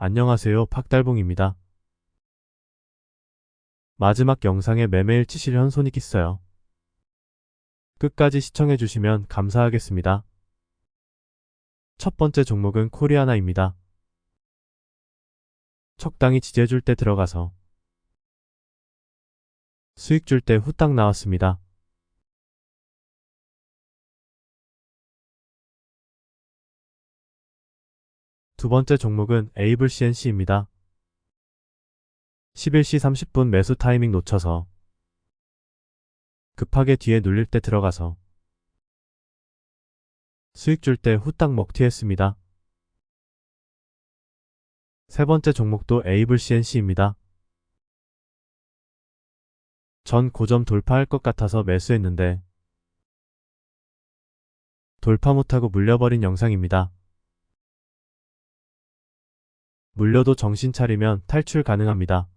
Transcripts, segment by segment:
안녕하세요. 팍달봉입니다. 마지막 영상에 매매일 치 실 현 손익 있어요. 끝까지 시청해주시면 감사하겠습니다. 첫 번째 종목은 코리아나입니다. 적당히 지지해줄 때 들어가서 수익 줄 때 후딱 나왔습니다. 두 번째 종목은 에이블 CNC입니다. 11시 30분 매수 타이밍 놓쳐서 급하게 뒤에 눌릴 때 들어가서 수익 줄 때 후딱 먹튀 했습니다. 세 번째 종목도 에이블 CNC입니다. 전 고점 돌파할 것 같아서 매수했는데 돌파 못하고 물려버린 영상입니다. 물려도 정신 차리면 탈출 가능합니다.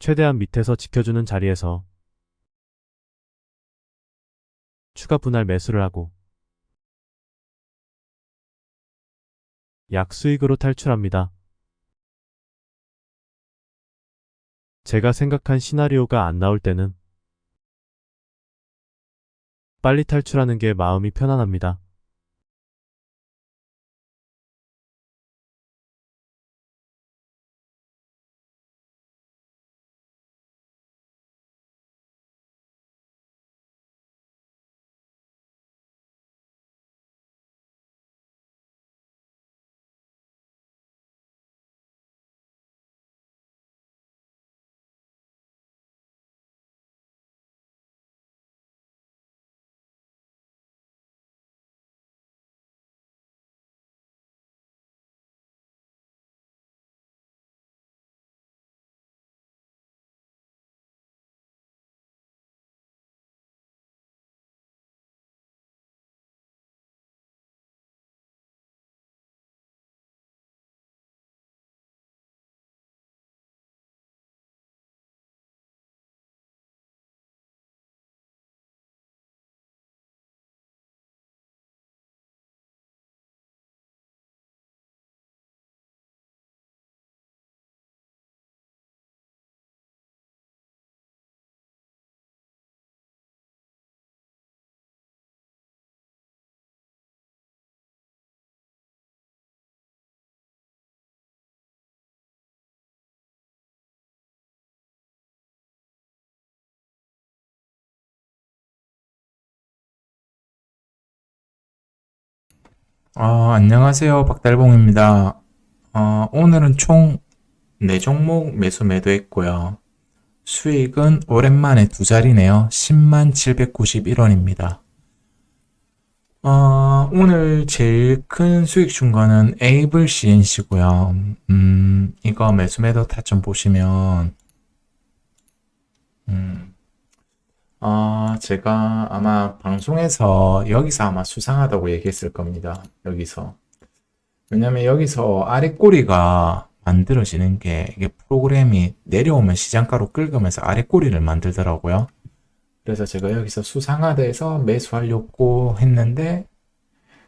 최대한 밑에서 지켜주는 자리에서 추가 분할 매수를 하고 약수익으로 탈출합니다. 제가 생각한 시나리오가 안 나올 때는 빨리 탈출하는 게 마음이 편안합니다. 어, 안녕하세요. 박달봉입니다. 어, 오늘은 총 4종목 매수 매도했고요. 수익은 오랜만에 두 자리네요. 10만 791원입니다. 어, 오늘 제일 큰 수익 준 거는 에이블 CNC고요. 음, 이거 매수 매도 타점 보시면 음, 어, 제가 아마 방송에서 여기서 아마 수상하다고 얘기했을 겁니다. 여기서. 왜냐면 여기서 아래 꼬리가 만들어지는 게 이게 프로그램이 내려오면 시장가로 끌으면서 아래 꼬리를 만들더라고요. 그래서 제가 여기서 수상하다 해서 매수하려고 했는데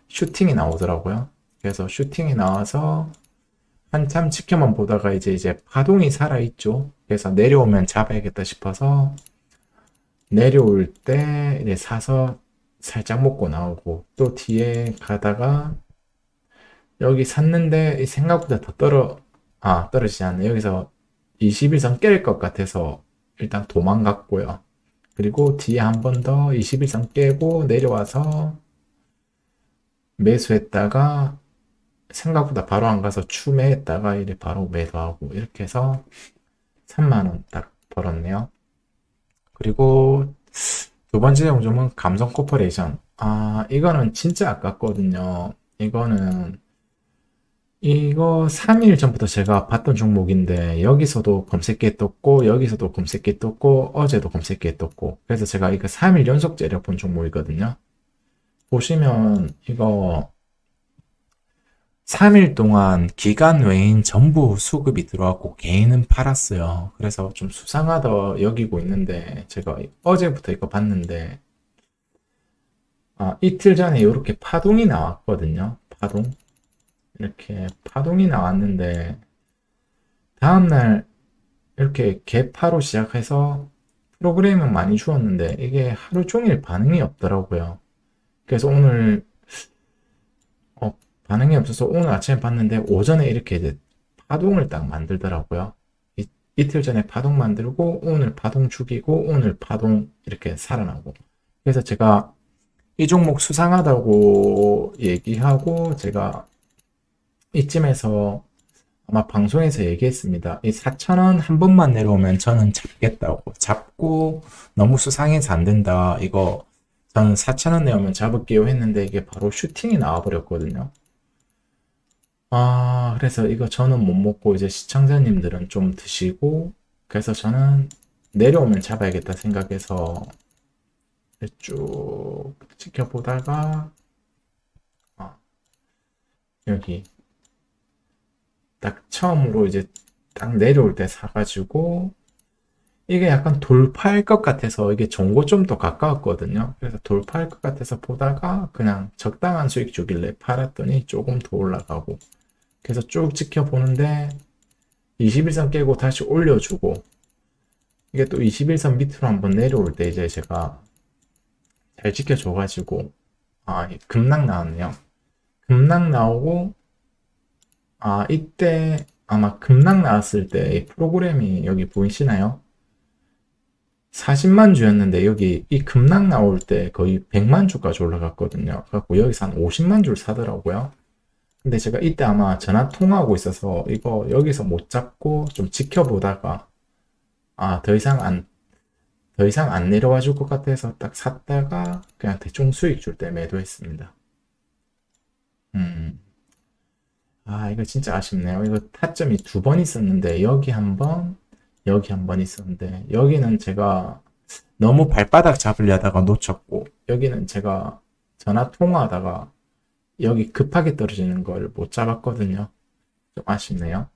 슈팅이 나오더라고요. 그래서 슈팅이 나와서 한참 지켜만 보다가 이제 이제 파동이 살아있죠. 그래서 내려오면 잡아야겠다 싶어서 내려올 때 사서 살짝 먹고 나오고 또 뒤에 가다가 여기 샀는데 생각보다 더 떨어 아 떨어지지 않네. 여기서 21선 깰 것 같아서 일단 도망갔고요. 그리고 뒤에 한 번 더 21선 깨고 내려와서 매수했다가 생각보다 바로 안 가서 추매했다가 이제 바로 매도하고 이렇게 해서 3만원 딱 벌었네요 그리고 두 번째 종목은 감성 코퍼레이션. 아, 이거는 진짜 아깝거든요. 이거는 이거 3일 전부터 제가 봤던 종목인데 여기서도 검색기에 떴고 여기서도 검색기에 떴고 어제도 검색기에 떴고 그래서 제가 이거 3일 연속 째려 본 종목이거든요. 보시면 이거 3일 동안 기간 외인 전부 수급이 들어왔고 개인은 팔았어요. 그래서 좀 수상하다 여기고 있는데 제가 어제부터 이거 봤는데 아, 이틀 전에 이렇게 파동이 나왔거든요. 파동. 이렇게 파동이 나왔는데 다음날 이렇게 개파로 시작해서 프로그램은 많이 주었는데 이게 하루 종일 반응이 없더라고요. 그래서 오늘 어, 반응이 없어서 오늘 아침에 봤는데 오전에 이렇게 이제 파동을 딱 만들더라고요. 이, 이틀 전에 파동 만들고 오늘 파동 죽이고 오늘 파동 이렇게 살아나고 그래서 제가 이 종목 수상하다고 얘기하고 제가 이쯤에서 아마 방송에서 얘기했습니다. 이 4,000원 한 번만 내려오면 저는 잡겠다고. 잡고 너무 수상해서 안 된다. 이거 저는 4,000원 내오면 잡을게요 했는데 이게 바로 슈팅이 나와버렸거든요. 아, 그래서 이거 저는 못 먹고 이제 시청자님들은 좀 드시고 그래서 저는 내려오면 잡아야겠다 생각해서 쭉 지켜보다가 아, 여기 딱 처음으로 이제 딱 내려올 때 사가지고 이게 약간 돌파할 것 같아서 이게 정고점도 가까웠거든요. 그래서 돌파할 것 같아서 보다가 그냥 적당한 수익 주길래 팔았더니 조금 더 올라가고 그래서 쭉 지켜보는데 21선 깨고 다시 올려주고 이게 또 21선 밑으로 한번 내려올 때 이제 제가 잘 지켜줘가지고 아 급락 나왔네요. 급락 나오고 아 이때 아마 급락 나왔을 때이 프로그램이 여기 보이시나요? 40만 주였는데 여기 이 급락 나올 때 거의 100만 주까지 올라갔거든요. 그래갖고 여기서 한 50만 주를 사더라고요. 근데 제가 이때 아마 전화 통화하고 있어서 이거 여기서 못 잡고 좀 지켜보다가 아 더 이상 안 더 이상 안 내려와 줄 것 같아서 딱 샀다가 그냥 대충 수익 줄 때 매도했습니다. 음. 아, 이거 진짜 아쉽네요. 이거 타점이 두 번 있었는데, 여기 한 번, 여기 한 번 있었는데, 여기는 제가 너무 발바닥 잡으려다가 놓쳤고, 여기는 제가 전화 통화하다가 여기 급하게 떨어지는 걸 못 잡았거든요. 좀 아쉽네요.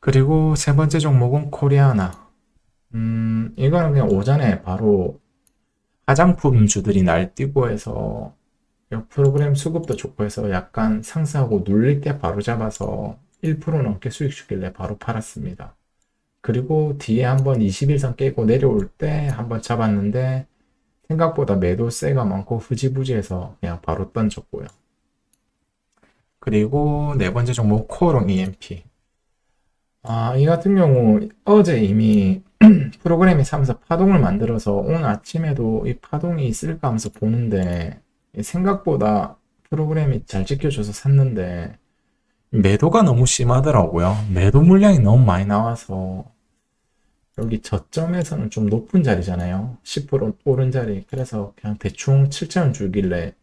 그리고 세 번째 종목은 코리아나. 음, 이거는 그냥 오전에 바로 화장품 주들이 날뛰고 해서 이 프로그램 수급도 좋고 해서 약간 상승하고 눌릴 때 바로 잡아서 1% 넘게 수익 주길래 바로 팔았습니다. 그리고 뒤에 한번 21선 깨고 내려올 때 한번 잡았는데 생각보다 매도세가 많고 흐지부지해서 그냥 바로 던졌고요. 그리고 네 번째 종목 코오롱 EMP. 아, 이 같은 경우 어제 이미 프로그램이 사면서 파동을 만들어서 오늘 아침에도 이 파동이 있을까 하면서 보는데 생각보다 프로그램이 잘 지켜줘서 샀는데 매도가 너무 심하더라고요. 매도 물량이 너무 많이 나와서 여기 저점에서는 좀 높은 자리잖아요. 10% 오른 자리. 그래서 그냥 대충 7,000원 주길래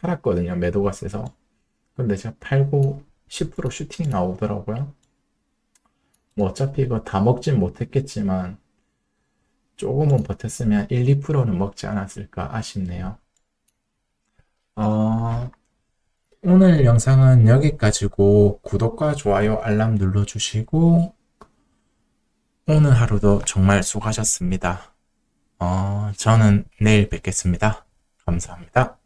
팔았거든요. 매도가 세서. 근데 제가 팔고 10% 슈팅이 나오더라고요. 뭐 어차피 이거 다 먹진 못했겠지만 조금은 버텼으면 1, 2%는 먹지 않았을까 아쉽네요. 어, 오늘 영상은 여기까지고 구독과 좋아요 알람 눌러주시고 오늘 하루도 정말 수고하셨습니다. 어, 저는 내일 뵙겠습니다. 감사합니다.